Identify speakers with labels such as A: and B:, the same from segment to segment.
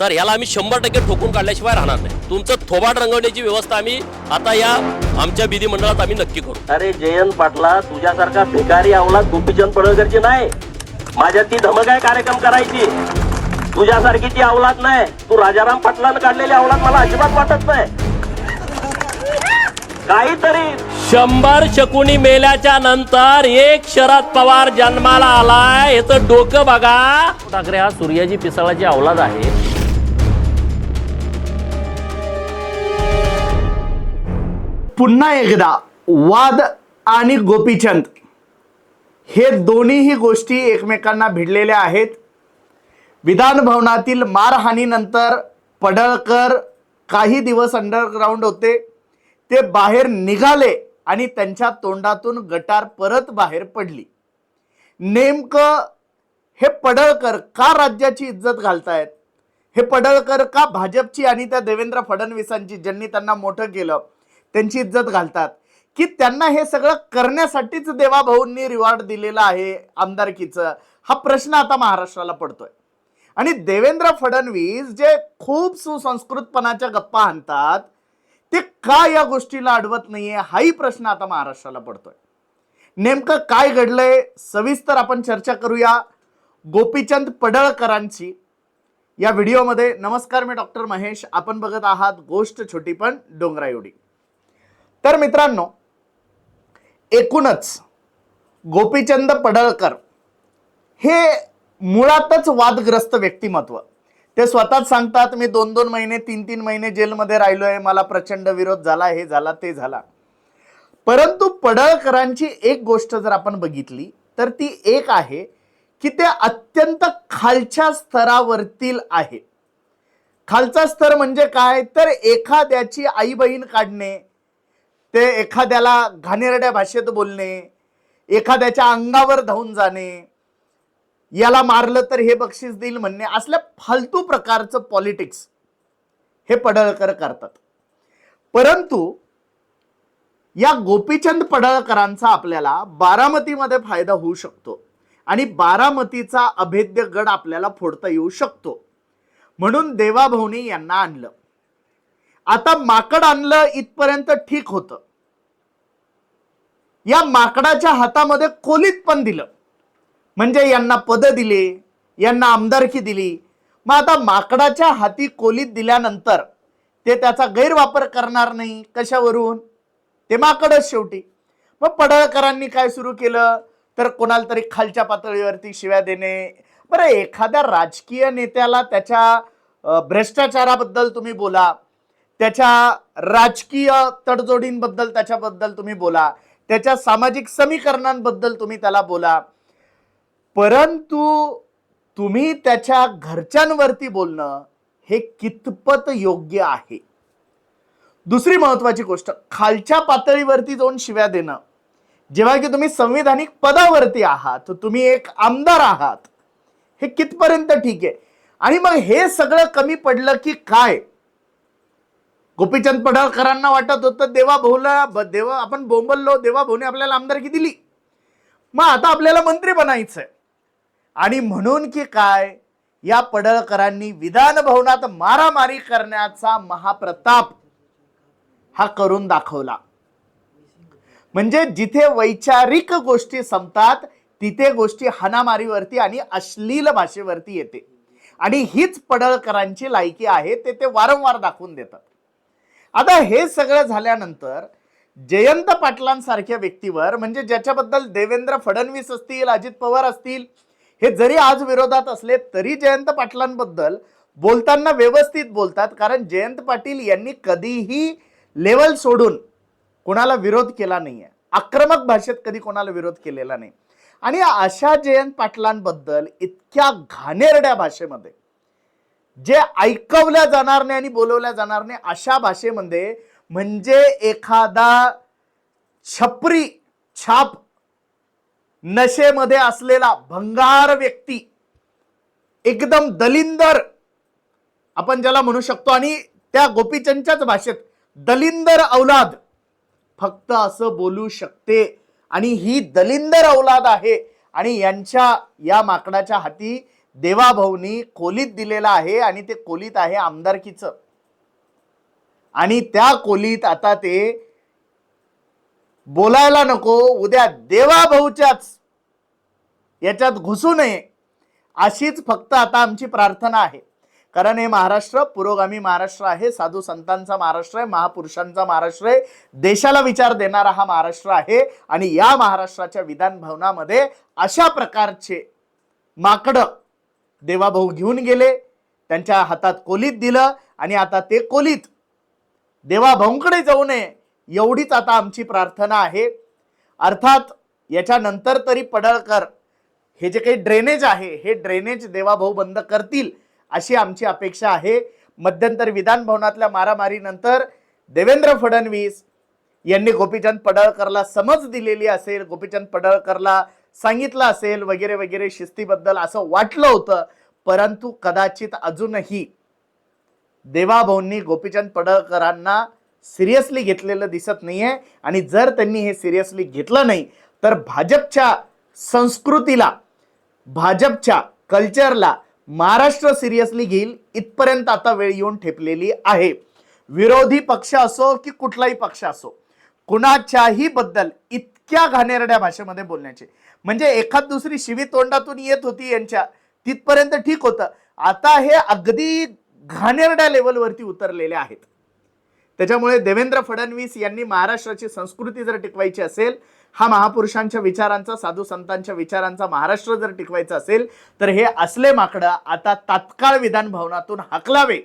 A: तर ह्याला आम्ही शंभर टक्के ठोकून काढल्याशिवाय राहणार नाही. तुमचं थोबाड रंगवण्याची व्यवस्था आम्ही आता या आमच्या विधिमंडळात आम्ही नक्की करू.
B: अरे जयंत पाटला तुझ्यासारखा भिकारी अवलाद गोपीचंद पडळकरची नाही. माझ्या ती धमक आहे कार्यक्रम करायची. तुझ्यासारखी ती अवलाद नाही. तू राजाराम पाटलानं काढलेली अवलाद मला अजिबात वाटत नाही. काहीतरी
A: शंभर शकुनी मेल्याच्या नंतर एक शरद पवार जन्माला आलाय. याचं डोकं बघा. ठाकरे हा सूर्याजी पिसाळाची अवलाद आहे.
C: पुन्हा एकदा वाद आणि गोपीचंद हे दोन्हीही गोष्टी एकमेकांना भिडलेल्या आहेत. विधान भवनातील मारहाणीनंतर पडळकर काही दिवस अंडरग्राऊंड होते. ते बाहेर निघाले आणि त्यांच्या तोंडातून गटार परत बाहेर पडली. नेमकं हे पडळकर का राज्याची इज्जत घालतायत? हे पडळकर का भाजपची आणि त्या देवेंद्र फडणवीसांची ज्यांनी त्यांना मोठं केलं? त्यांची इज्जत घालतात. की त्यांना हे सगळं करण्यासाठीच देवाभाऊंनी रिवॉर्ड दिलेला आहे आमदारकीचं हा प्रश्न आता महाराष्ट्राला पडतोय. आणि देवेंद्र फडणवीस जे खूप सुसंस्कृतपणाच्या गप्पा आणतात ते का या गोष्टीला अडवत नाहीये हाही प्रश्न आता महाराष्ट्राला पडतोय. नेमकं काय घडलंय सविस्तर आपण चर्चा करूया. गोपीचंद पडळकरांची या व्हिडिओमध्ये. नमस्कार मी डॉक्टर महेश. आपण बघत आहात गोष्ट छोटी पण डोंगरा एवढी तर मित्रांनो एकूणच गोपीचंद पडळकर हे मुळातच वादग्रस्त व्यक्तिमत्व. ते स्वतःच सांगतात मी दोन दोन महिने तीन तीन महिने जेलमध्ये राहिलोय मला प्रचंड विरोध झाला हे झाला ते झाला. परंतु पडळकरांची एक गोष्ट जर आपण बघितली तर ती एक आहे की ते अत्यंत खालच्या स्तरावरतील आहे. खालचा स्तर म्हणजे काय? तर एखाद्याची आई बहीण काढणे ते एखाद्याला घाणेरड्या भाषेत बोलणे एखाद्याच्या अंगावर धावून जाणे याला मारलं तर हे बक्षीस देईल म्हणणे असल्या फालतू प्रकारचं पॉलिटिक्स हे पडळकर करतात. परंतु या गोपीचंद पडळकरांचा आपल्याला बारामतीमध्ये फायदा होऊ शकतो आणि बारामतीचा अभेद्य गड आपल्याला फोडता येऊ शकतो. म्हणून देवाभाऊनी यांना आणलं. आता माकड आणलं इथपर्यंत ठीक होतं. या माकडाच्या हातामध्ये कोलीत पण दिलं. म्हणजे यांना पद दिले यांना आमदारकी दिली. मग आता माकडाच्या हाती कोलीत दिल्यानंतर ते त्याचा गैरवापर करणार नाही कशावरून? ते माकडच शेवटी. मग पडळकरांनी काय सुरू केलं? तर कोणाला तरी खालच्या पातळीवरती शिव्या देणे. बरं एखाद्या राजकीय नेत्याला त्याच्या भ्रष्टाचाराबद्दल तुम्ही बोला. त्याच्या राजकीय तडजोडींबद्दल त्याच्याबद्दल तुम्ही बोला. त्याच्या सामाजिक समीकरणांबद्दल तुम्ही त्याला बोला. परंतु तुम्ही त्याच्या घरच्यांवरती बोलणं हे कितपत योग्य आहे? दुसरी महत्वाची गोष्ट खालच्या पातळीवरती जाऊन शिव्या देणं. जेव्हा की तुम्ही संविधानिक पदावरती आहात तुम्ही एक आमदार आहात. हे कितपर्यंत ठीक आहे? आणि मग हे सगळं कमी पडलं की काय? गोपीचंद पडळकरांना वाटत होतं देवा भाऊला देवा आपण बोंबललो देवा भाऊने आपल्याला आमदारकी दिली? मग आता आपल्याला मंत्री बनायचं आणि म्हणून की काय या पडळकरांनी विधान भवनात मारामारी करण्याचा महाप्रताप हा करून दाखवला. म्हणजे जिथे वैचारिक गोष्टी संपतात तिथे गोष्टी हाणामारीवरती आणि अश्लील भाषेवरती येते. आणि हीच पडळकरांची लायकी आहे ते ते वारंवार दाखवून देतात. आता हे सगळं झाल्यानंतर जयंत पाटलांसारख्या व्यक्तीवर म्हणजे ज्याच्याबद्दल देवेंद्र फडणवीस असतील अजित पवार असतील हे जरी आज विरोधात असले तरी जयंत पाटलांबद्दल बोलताना व्यवस्थित बोलतात. कारण जयंत पाटील यांनी कधीही लेवल सोडून कोणाला विरोध केला नाहीये. आक्रमक भाषेत कधी कोणाला विरोध केलेला नाही. आणि अशा जयंत पाटलांबद्दल इतक्या घाणेरड्या भाषेमध्ये जे ऐकवल्या जाणार नाही आणि बोलवल्या जाणार नाही अशा भाषेमध्ये म्हणजे एखादा छपरी छाप नशेमध्ये असलेला भंगार व्यक्ती एकदम दलिंदर आपण ज्याला म्हणू शकतो आणि त्या गोपीचंदच्याच भाषेत दलिंदर औलाद फक्त असं बोलू शकते. आणि ही दलिंदर औलाद आहे आणि यांच्या या माकडाच्या हाती देवाभाऊनी कोलीत दिलेला आहे आणि ते कोलीत आहे आमदारकीचं. आणि त्या कोलीत आता ते बोलायला नको उद्या देवाभाऊच्याच याच्यात घुसू नये अशीच फक्त आता आमची प्रार्थना आहे. कारण हे महाराष्ट्र पुरोगामी महाराष्ट्र आहे साधू संतांचा महाराष्ट्र आहे महापुरुषांचा महाराष्ट्र आहे देशाला विचार देणारा हा महाराष्ट्र आहे आणि या महाराष्ट्राच्या विधान भवनामध्ये अशा प्रकारचे माकडं देवाभाऊ घेऊन गेले त्यांच्या हातात कोलीत दिलं आणि आता ते कोलीत. देवाभाऊंकडे जाऊ नये एवढीच आता आमची प्रार्थना आहे. अर्थात याच्यानंतर तरी पडळकर हे जे काही ड्रेनेज आहे हे ड्रेनेज देवाभाऊ बंद करतील अशी आमची अपेक्षा आहे. मध्यंतर विधान भवनातल्या मारामारीनंतर देवेंद्र फडणवीस यांनी गोपीचंद पडळकरला समज दिलेली असेल गोपीचंद पडळकरला सांगितलं असेल वगैरे वगैरे शिस्तीबद्दल असं वाटलं होतं. परंतु कदाचित अजूनही देवाभाऊंनी गोपीचंद पडळकरांना सिरियसली घेतलेलं दिसत नाही आहे आणि जर त्यांनी हे सिरियसली घेतलं नाही तर भाजपच्या संस्कृतीला भाजपच्या कल्चरला महाराष्ट्र सिरियसली घेईल इथपर्यंत आता वेळ येऊन ठेपलेली आहे. विरोधी पक्ष असो की कुठलाही पक्ष असो कुणाच्याही बद्दल इतक्या घाणेरड्या भाषेमध्ये बोलण्याचे. म्हणजे एखाद दुसरी शिवी तोंडातून येत होती यांच्या तिथपर्यंत ठीक होतं. आता हे अगदी घाणेरड्या लेवलवरती उतरलेले आहेत. त्याच्यामुळे देवेंद्र फडणवीस यांनी महाराष्ट्राची संस्कृती जर टिकवायची असेल हा महापुरुषांच्या विचारांचा साधू संतांच्या विचारांचा महाराष्ट्र जर टिकवायचा असेल तर हे असले माकडं आता तात्काळ विधान भवनातून हाकलावे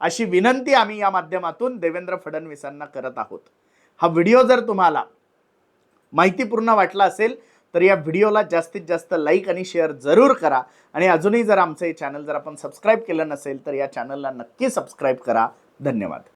C: अशी विनंती आम्ही या माध्यमातून देवेंद्र फडणवीसांना करत आहोत. हा व्हिडिओ जर तुम्हाला माहितीपूर्ण वाटला असेल तर या व्हिडिओला जास्तीत जास्त लाईक आणि शेअर जरूर करा. आणि अजूनही जर आमचं हे चॅनल जर आपण सबस्क्राईब केलं नसेल तर या चॅनलला नक्की सबस्क्राईब करा. धन्यवाद.